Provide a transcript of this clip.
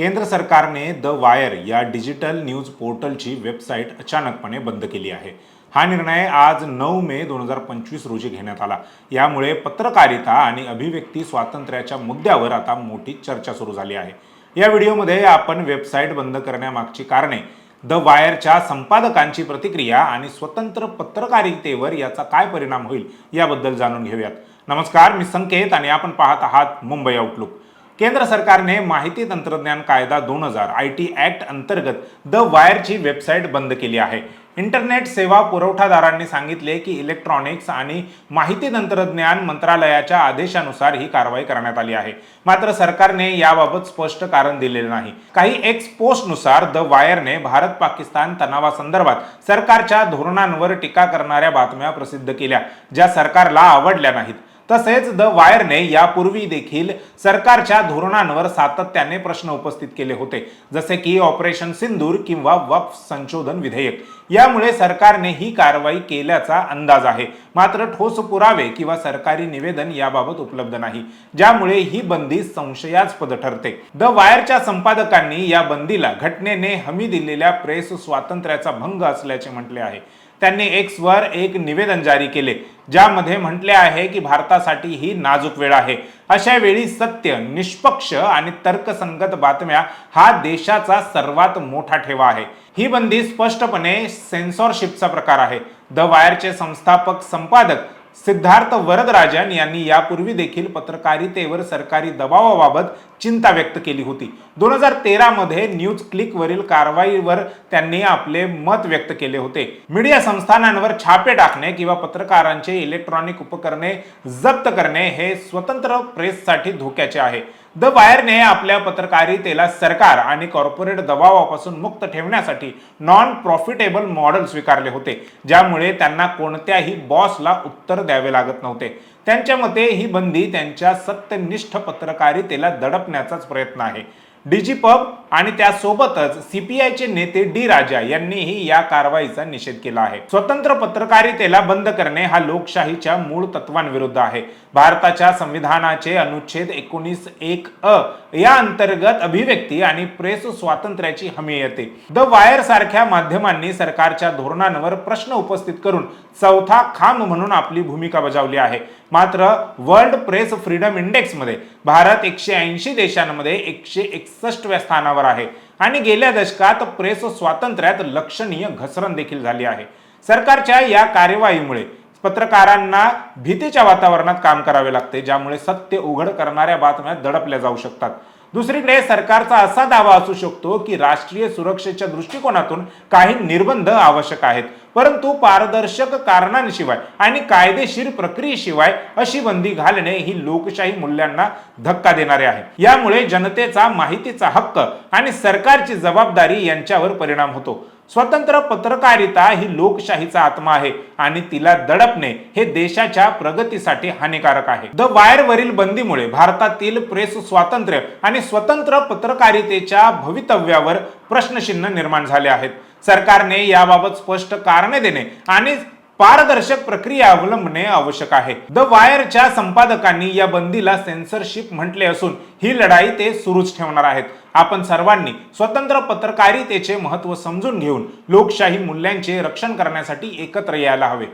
केंद्र सरकारने the wire या डिजिटल न्यूज पोर्टलची वेबसाईट अचानकपणे बंद केली आहे. हा निर्णय आज नऊ मे दोन हजार पंचवीस रोजी घेण्यात आला. यामुळे पत्रकारिता आणि अभिव्यक्ती स्वातंत्र्याच्या मुद्द्यावर आता मोठी चर्चा सुरू झाली आहे. या व्हिडिओमध्ये आपण वेबसाईट बंद करण्यामागची कारणे द वायरच्या संपादकांची प्रतिक्रिया आणि स्वतंत्र पत्रकारितेवर याचा काय परिणाम होईल याबद्दल जाणून घेऊयात. नमस्कार मी संकेत आणि आपण पाहत आहात मुंबई आउटलुक केंद्र सरकारने माहिती तंत्रज्ञान कायदा दोन हजार आय टी ॲक्ट अंतर्गत द वायरची वेबसाईट बंद केली आहे. इंटरनेट सेवा पुरवठादारांनी सांगितले की इलेक्ट्रॉनिक्स आणि माहिती तंत्रज्ञान मंत्रालयाच्या आदेशानुसार ही कारवाई करण्यात आली आहे. मात्र सरकारने याबाबत स्पष्ट कारण दिलेले नाही. काही एक्स पोस्टनुसार द वायरने भारत पाकिस्तान तणावासंदर्भात सरकारच्या धोरणांवर टीका करणाऱ्या बातम्या प्रसिद्ध केल्या ज्या सरकारला आवडल्या नाहीत. तसेच द वायरने यापूर्वी देखील सरकारच्या धोरणांवर सातत्याने प्रश्न उपस्थित केले होते. जसे की ऑपरेशन सिंदूर किंवा वक्फ संशोधन विधेयक. यामुळे सरकारने ही कारवाई केल्याचा अंदाज आहे. मात्र ठोस पुरावे किंवा सरकारी निवेदन याबाबत उपलब्ध नाही. ज्यामुळे ही बंदी संशयास्पद ठरते. द वायरच्या संपादकांनी या बंदीला घटनेने हमी दिलेल्या प्रेस स्वातंत्र्याचा भंग असल्याचे म्हटले आहे. त्यांनी एक्सवर एक निवेदन जारी केले ज्यामध्ये म्हटले आहे की भारतासाठी ही नाजूक वेळ आहे. अशा वेळी सत्य निष्पक्ष आणि तर्कसंगत बातम्या हा देशाचा सर्वात मोठा ठेवा आहे. ही बंदी स्पष्टपणे सेन्सॉरशिपचा प्रकार आहे. द वायरचे संस्थापक संपादक सिद्धार्थ वरदराजन यांनी यापूर्वी देखील पत्रकारितेवर सरकारी दबावाबाबत चिंता व्यक्त केली होती. दोन हजार तेरामध्ये न्यूज क्लिकवरील कारवाईवर त्यांनी आपले मत व्यक्त केले होते. मीडिया संस्थानांवर छापे टाकणे किंवा पत्रकारांचे इलेक्ट्रॉनिक उपकरणे जप्त करणे हे स्वतंत्र प्रेससाठी धोक्याचे आहे. द वायरने आपल्या पत्रकारितेला सरकार आणि कॉर्पोरेट दबावापासून मुक्त ठेवण्यासाठी नॉन प्रॉफिटेबल मॉडेल स्वीकारले होते ज्यामुळे त्यांना कोणत्याही बॉसला उत्तर द्यावे लागत नव्हते. त्यांच्या मते ही बंदी त्यांच्या सत्यनिष्ठ पत्रकारितेला दडपण्याचाच प्रयत्न आहे. डीजीपब आणि त्यासोबतच सीपीआयचे नेते डी राजा यांनीही या कारवाईचा निषेध केला आहे. स्वतंत्र पत्रकारितेला बंद करणे हा लोकशाहीच्या मूळ तत्वांविरुद्ध आहे. भारताच्या संविधानाचे अनुच्छेद एकोणीस एक अ या अंतर्गत अभिव्यक्ती आणि प्रेस स्वातंत्र्याची हमी येते. द वायर सारख्या माध्यमांनी सरकारच्या धोरणांवर प्रश्न उपस्थित करून चौथा खांब म्हणून आपली भूमिका बजावली आहे. मात्र वर्ल्ड प्रेस फ्रीडम इंडेक्समध्ये भारत एकशे ऐंशी देशांमध्ये एकशे एक एकसष्टव्या स्थानावर आहे. आणि गेल्या दशकात प्रेस स्वातंत्र्यात लक्षणीय घसरण देखील झाली आहे. सरकारच्या या कार्यवाहीमुळे पत्रकारांना भीतीच्या वातावरणात काम करावे लागते ज्यामुळे सत्य उघड करणाऱ्या बातम्या दडपल्या जाऊ शकतात. दुसरीकडे सरकारचा असा दावा असू शकतो की राष्ट्रीय सुरक्षेच्या दृष्टिकोनातून काही निर्बंध आवश्यक आहेत. परंतु पारदर्शक कारणांशिवाय आणि कायदेशीर प्रक्रियेशिवाय अशी बंदी घालणे ही लोकशाही मूल्यांना धक्का देणारे आहे. यामुळे जनतेचा माहितीचा हक्क आणि सरकारची जबाबदारी यांच्यावर परिणाम होतो. स्वतंत्र पत्रकारिता ही लोकशाहीचा आत्मा आहे आणि तिला दडपणे हे देशाच्या प्रगतीसाठी हानिकारक आहे. द वायर वरील बंदीमुळे भारतातील प्रेस स्वातंत्र्य आणि स्वतंत्र पत्रकारितेच्या भवितव्यावर प्रश्नचिन्ह निर्माण झाले आहेत. सरकारने याबाबत स्पष्ट कारणे देणे आणि पारदर्शक प्रक्रिया अवलंबणे आवश्यक आहे. द वायरच्या संपादकांनी या बंदीला सेन्सरशिप म्हटले असून ही लढाई ते सुरूच ठेवणार आहेत. आपण सर्वांनी स्वतंत्र पत्रकारितेचे महत्त्व समजून घेऊन लोकशाही मूल्यांचे रक्षण करण्यासाठी एकत्र यायला हवे.